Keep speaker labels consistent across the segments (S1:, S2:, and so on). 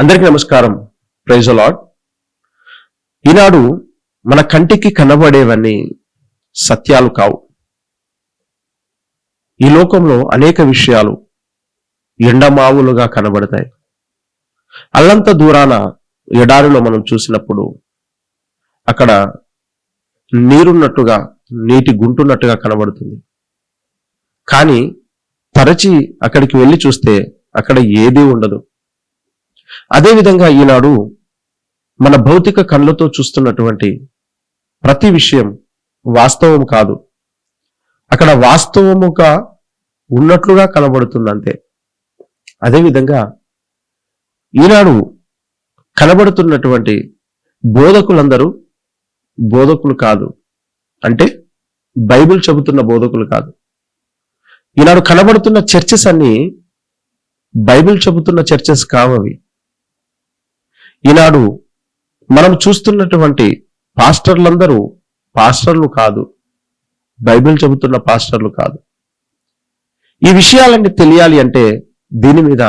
S1: అందరికీ నమస్కారం. ప్రైజ్ అలాడ్ ఈనాడు మన కంటికి కనబడేవన్నీ సత్యాలు కావు. ఈ లోకంలో అనేక విషయాలు ఎండమావులుగా కనబడతాయి. అల్లంత దూరాన ఎడారిలో మనం చూసినప్పుడు అక్కడ నీరున్నట్టుగా నీటి గుంటున్నట్టుగా కనబడుతుంది. కానీ తరచి అక్కడికి వెళ్ళి చూస్తే అక్కడ ఏదీ ఉండదు. అదేవిధంగా ఈనాడు మన భౌతిక కళ్ళతో చూస్తున్నటువంటి ప్రతి విషయం వాస్తవం కాదు. అక్కడ వాస్తవముగా ఉన్నట్లుగా కనబడుతుంది అంతే అదేవిధంగా ఈనాడు కనబడుతున్నటువంటి బోధకులందరూ బోధకులు కాదు. అంటే బైబిల్ చెబుతున్న బోధకులు కాదు. ఈనాడు కనబడుతున్న చర్చెస్ అన్ని బైబిల్ చెబుతున్న చర్చెస్ కావవి. ఈనాడు మనం చూస్తున్నటువంటి పాస్టర్లందరూ పాస్టర్లు కాదు. బైబిల్ చెబుతున్న పాస్టర్లు కాదు. ఈ విషయాలన్నీ తెలియాలి అంటే దీని మీద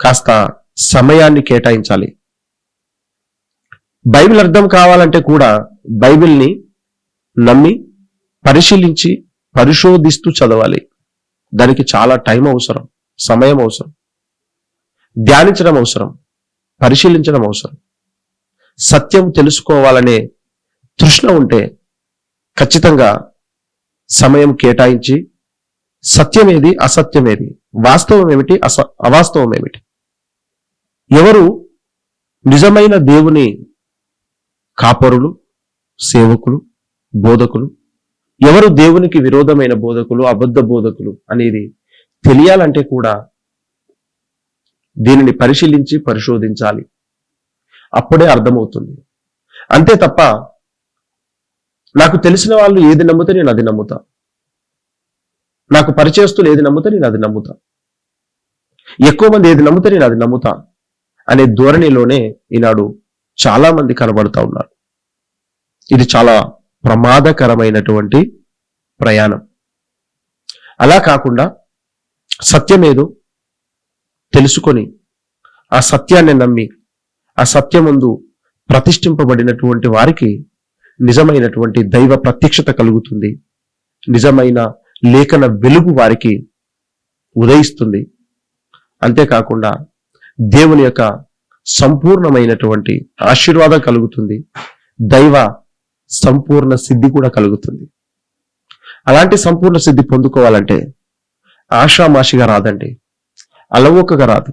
S1: కాస్త సమయాన్ని కేటాయించాలి. బైబిల్ అర్థం కావాలంటే కూడా బైబిల్ని నమ్మి పరిశీలించి పరిశోధిస్తూ చదవాలి. దానికి చాలా టైం అవసరం సమయం అవసరం ధ్యానించడం అవసరం. పరిశీలించడం అవసరం. సత్యం తెలుసుకోవాలనే తృష్ణ ఉంటే ఖచ్చితంగా సమయం కేటాయించి సత్యమేది అసత్యమేది వాస్తవం ఏమిటి అస అవాస్తవం ఏమిటి ఎవరు నిజమైన దేవుని కాపరులు సేవకులు బోధకులు ఎవరు దేవునికి విరోధమైన బోధకులు అబద్ధ బోధకులు అనేది తెలియాలంటే కూడా దీనిని పరిశీలించి పరిశోధించాలి. అప్పుడే అర్థమవుతుంది. అంతే తప్ప నాకు తెలిసిన వాళ్ళు ఏది నమ్మితే నేను అది నమ్ముతా. నాకు పరిచయస్తులు ఏది నమ్మితే నేను అది నమ్ముతా. ఎక్కువ మంది ఏది నమ్మితే నేను అది నమ్ముతా అనే ధోరణిలోనే ఈనాడు చాలా మంది కనబడుతూ ఉన్నారు. ఇది చాలా ప్రమాదకరమైనటువంటి ప్రయాణం. అలా కాకుండా సత్యమేదో తెలుసుకొని ఆ సత్యాన్ని నమ్మి ఆ సత్యముందు ప్రతిష్ఠింపబడినటువంటి వారికి నిజమైనటువంటి దైవ ప్రత్యక్షత కలుగుతుంది. నిజమైన లేఖన వెలుగు వారికి ఉదయిస్తుంది. అంతేకాకుండా దేవుని యొక్క సంపూర్ణమైనటువంటి ఆశీర్వాదం కలుగుతుంది. దైవ సంపూర్ణ సిద్ధి కూడా కలుగుతుంది. అలాంటి సంపూర్ణ సిద్ధి పొందుకోవాలంటే ఆషామాషిగా రాదండి. అలవోకగా రాదు.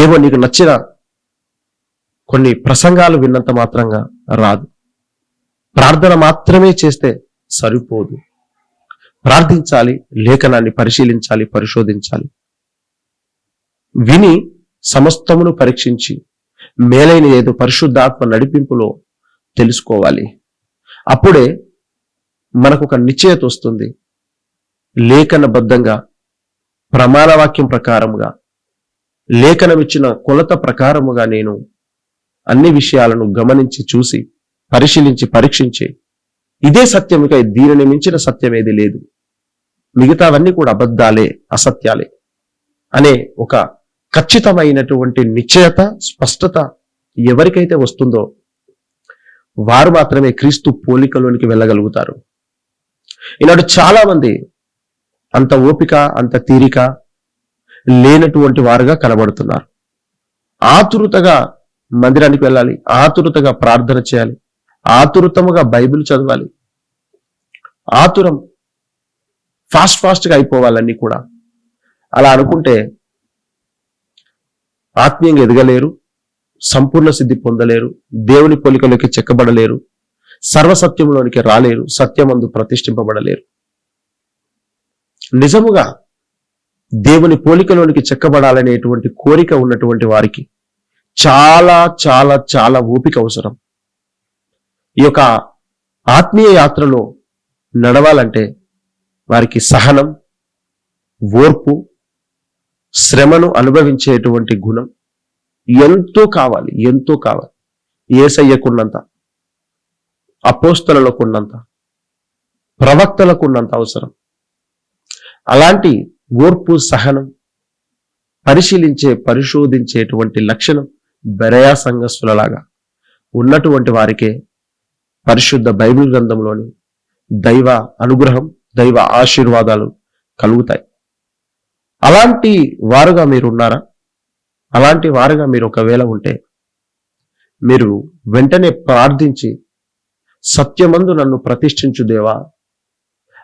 S1: ఏవో నీకు నచ్చిన కొన్ని ప్రసంగాలు విన్నంత మాత్రంగా రాదు. ప్రార్థన మాత్రమే చేస్తే సరిపోదు. ప్రార్థించాలి లేఖనాన్ని పరిశీలించాలి పరిశోధించాలి. విని సమస్తమును పరీక్షించి మేలైన ఏదో పరిశుద్ధాత్మ నడిపింపులో తెలుసుకోవాలి. అప్పుడే మనకు ఒక నిశ్చయత వస్తుంది. లేఖనబద్ధంగా ప్రమాణవాక్యం ప్రకారముగా లేఖనమిచ్చిన కొలత ప్రకారముగా నేను అన్ని విషయాలను గమనించి చూసి పరిశీలించి పరీక్షించి ఇదే సత్యముగా దీనిని మించిన సత్యం ఏది లేదు. మిగతావన్నీ కూడా అబద్ధాలే అసత్యాలే అనే ఒక ఖచ్చితమైనటువంటి నిశ్చయత స్పష్టత ఎవరికైతే వస్తుందో వారు మాత్రమే క్రీస్తు పోలికలోనికి వెళ్ళగలుగుతారు. ఈనాడు చాలా మంది అంత ఓపిక అంత తీరిక లేనటువంటి వారుగా కనబడుతున్నారు. ఆతురుతగా మందిరానికి వెళ్ళాలి ఆతురుతగా ప్రార్థన చేయాలి ఆతురతముగా బైబిల్ చదవాలి. ఆతురం ఫాస్ట్ ఫాస్ట్గా అయిపోవాలన్నీ కూడా. అలా అనుకుంటే ఆత్మీయంగా ఎదగలేరు సంపూర్ణ సిద్ధి పొందలేరు దేవుని పోలికలోకి చెక్కబడలేరు సర్వసత్యంలోనికి రాలేరు సత్యమందు ప్రతిష్ఠింపబడలేరు. నిజముగా దేవుని పోలికలోనికి చెక్కబడాలనేటువంటి కోరిక ఉన్నటువంటి వారికి చాలా చాలా చాలా ఓపిక అవసరం. ఈ యొక్క ఆత్మీయ యాత్రలో నడవాలంటే వారికి సహనం ఓర్పు శ్రమను అనుభవించేటువంటి గుణం ఎంతో కావాలి ఎంతో కావాలి. ఏసయ్యకున్నంత అపోస్తలకున్నంత ప్రవక్తలకున్నంత అవసరం. అలాంటి ఓర్పు సహనం పరిశీలించే పరిశోధించేటువంటి లక్షణం బెరయా సంఘస్థులలాగా ఉన్నటువంటి వారికే పరిశుద్ధ బైబిల్ గ్రంథంలోని దైవ అనుగ్రహం దైవ ఆశీర్వాదాలు కలుగుతాయి. అలాంటి వారుగా మీరు ఉన్నారా అలాంటి వారుగా మీరు ఒకవేళ ఉంటే మీరు వెంటనే ప్రార్థించి సత్యమందు నన్ను ప్రతిష్ఠించు దేవా.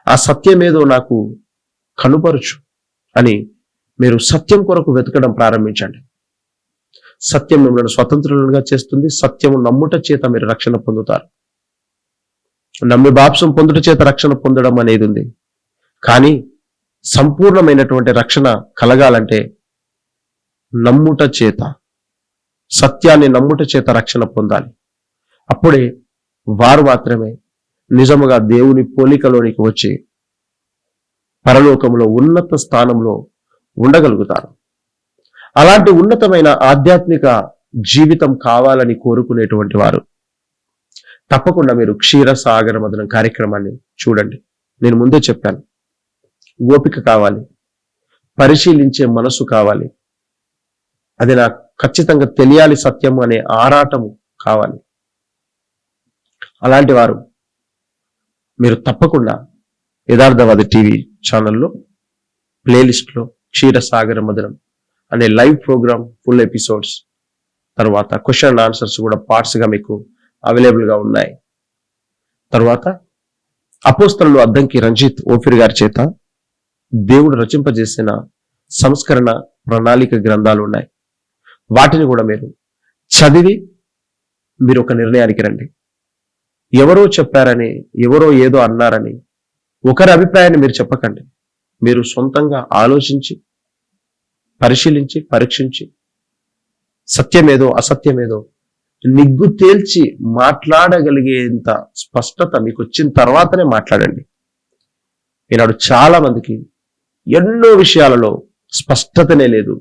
S1: ఆ సత్యమేదో నాకు కనుపరచు అని మీరు సత్యం కొరకు వెతకడం ప్రారంభించండి. సత్యం మిమ్మల్ని స్వతంత్రులుగా చేస్తుంది. సత్యము నమ్ముట చేత మీరు రక్షణ పొందుతారు. నమ్మి బాప్సం పొందుట చేత రక్షణ పొందడం అనేది ఉంది. కానీ సంపూర్ణమైనటువంటి రక్షణ కలగాలంటే నమ్ముట చేత సత్యాన్ని నమ్ముట చేత రక్షణ పొందాలి. అప్పుడే వారు మాత్రమే నిజముగా దేవుని పోలికలోనికి వచ్చి పరలోకంలో ఉన్నత స్థానంలో ఉండగలుగుతారు. అలాంటి ఉన్నతమైన ఆధ్యాత్మిక జీవితం కావాలని కోరుకునేటువంటి వారు తప్పకుండా మీరు క్షీరసాగర మదనం కార్యక్రమాన్ని చూడండి. నేను ముందే చెప్పాను. ఓపిక కావాలి. పరిశీలించే మనసు కావాలి. అది నాకు ఖచ్చితంగా తెలియాలి సత్యం అనే ఆరాటము కావాలి. అలాంటి వారు మీరు తప్పకుండా యథార్థవాది టీవీ ఛానల్లో ప్లేలిస్ట్లో క్షీరసాగర మధురం అనే లైవ్ ప్రోగ్రామ్ ఫుల్ ఎపిసోడ్స్ తర్వాత క్వశ్చన్ అండ్ ఆన్సర్స్ కూడా పార్ట్స్గా మీకు అవైలబుల్గా ఉన్నాయి. తర్వాత అపోస్తలు అద్దంకి రంజిత్ ఓఫిర్ గారి చేత దేవుడు రచింపజేసిన సంస్కరణ ప్రణాళిక గ్రంథాలు ఉన్నాయి. వాటిని కూడా మీరు చదివి మీరు ఒక నిర్ణయానికి రండి. ఎవరో చెప్పారని ఎవరో ఏదో అన్నారని ఒకరి అభిప్రాయాన్ని మీరు చెప్పకండి. మీరు సొంతంగా ఆలోచించి పరిశీలించి పరీక్షించి సత్యమేదో అసత్యమేదో నిగ్గు తేల్చి మాట్లాడగలిగేంత స్పష్టత మీకు వచ్చిన తర్వాతనే మాట్లాడండి. ఈనాడు చాలా మందికి ఎన్నో విషయాలలో స్పష్టతనే లేదు.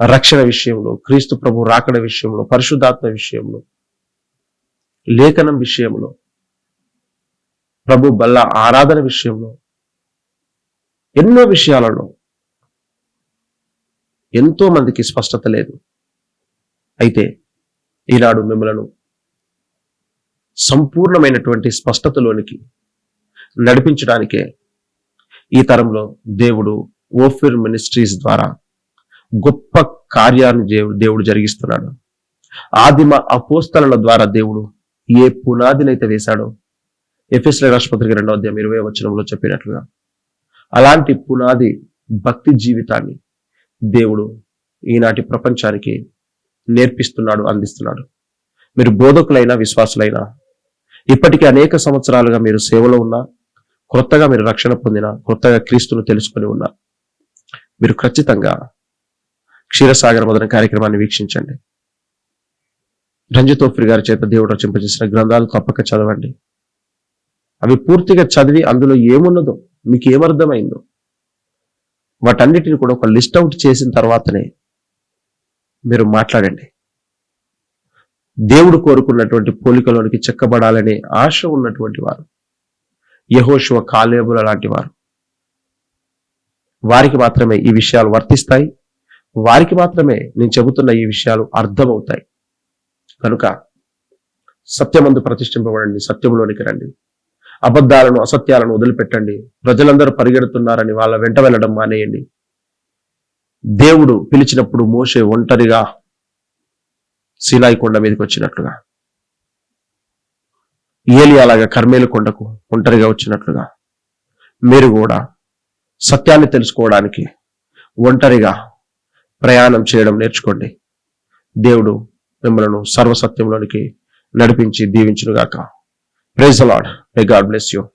S1: రక్షణ విషయంలో క్రీస్తు ప్రభు రాకడ విషయంలో పరిశుద్ధాత్మ విషయంలో లేఖనం విషయంలో ప్రభు బల్ల ఆరాధన విషయంలో ఎన్నో విషయాలలో ఎంతో మందికి స్పష్టత లేదు. అయితే ఈనాడు మిమ్మలను సంపూర్ణమైనటువంటి స్పష్టతలోనికి నడిపించడానికే ఈ తరంలో దేవుడు ఓఫిర్ మినిస్ట్రీస్ ద్వారా గొప్ప కార్యాన్ని దేవుడు జరిగిస్తున్నాడు. ఆదిమ అపోస్తల ద్వారా దేవుడు ఏ పునాదినైతే వేశాడో ఎఫ్ఎస్ల రాష్ట్రపతికి రెండో అధ్యాయం ఇరవై వచనంలో చెప్పినట్లుగా అలాంటి పునాది భక్తి జీవితాన్ని దేవుడు ఈనాటి ప్రపంచానికి నేర్పిస్తున్నాడు అందిస్తున్నాడు. మీరు బోధకులైనా విశ్వాసులైనా ఇప్పటికీ అనేక సంవత్సరాలుగా మీరు సేవలో ఉన్నా కొత్తగా మీరు రక్షణ పొందిన కొత్తగా క్రీస్తును తెలుసుకొని ఉన్నా మీరు ఖచ్చితంగా క్షీరసాగర మొదల కార్యక్రమాన్ని వీక్షించండి. రంజితోఫ్రి గారి చేత దేవుడు రచింపజేసిన గ్రంథాలు తప్పక చదవండి. అవి పూర్తిగా చదివి అందులో ఏమున్నదో మీకు ఏమర్థమైందో వాటన్నిటిని కూడా ఒక లిస్ట్ అవుట్ చేసిన తర్వాతనే మీరు మాట్లాడండి. దేవుడు కోరుకున్నటువంటి పోలికలోనికి చెక్కబడాలనే ఆశ ఉన్నటువంటి వారు. యహోశివ కాలేబుల లాంటి వారు. వారికి మాత్రమే ఈ విషయాలు వర్తిస్తాయి. వారికి మాత్రమే నేను చెబుతున్న ఈ విషయాలు అర్థమవుతాయి. కనుక సత్యమందు ప్రతిష్ఠింపబడండి సత్యంలోనికి రండి. అబద్ధాలను అసత్యాలను వదిలిపెట్టండి. ప్రజలందరూ పరిగెడుతున్నారని వాళ్ళ వెంట వెళ్ళడం మానేయండి. దేవుడు పిలిచినప్పుడు మోసే ఒంటరిగా శిలాయి కొండ మీదకి వచ్చినట్లుగా ఏలి అలాగా కర్మేలు కొండకు ఒంటరిగా వచ్చినట్లుగా మీరు కూడా సత్యాన్ని తెలుసుకోవడానికి ఒంటరిగా ప్రయాణం చేయడం నేర్చుకోండి. దేవుడు మిమ్మలను సర్వసత్యంలోనికి నడిపించి దీవించునుగాక. Praise the Lord. May God bless you.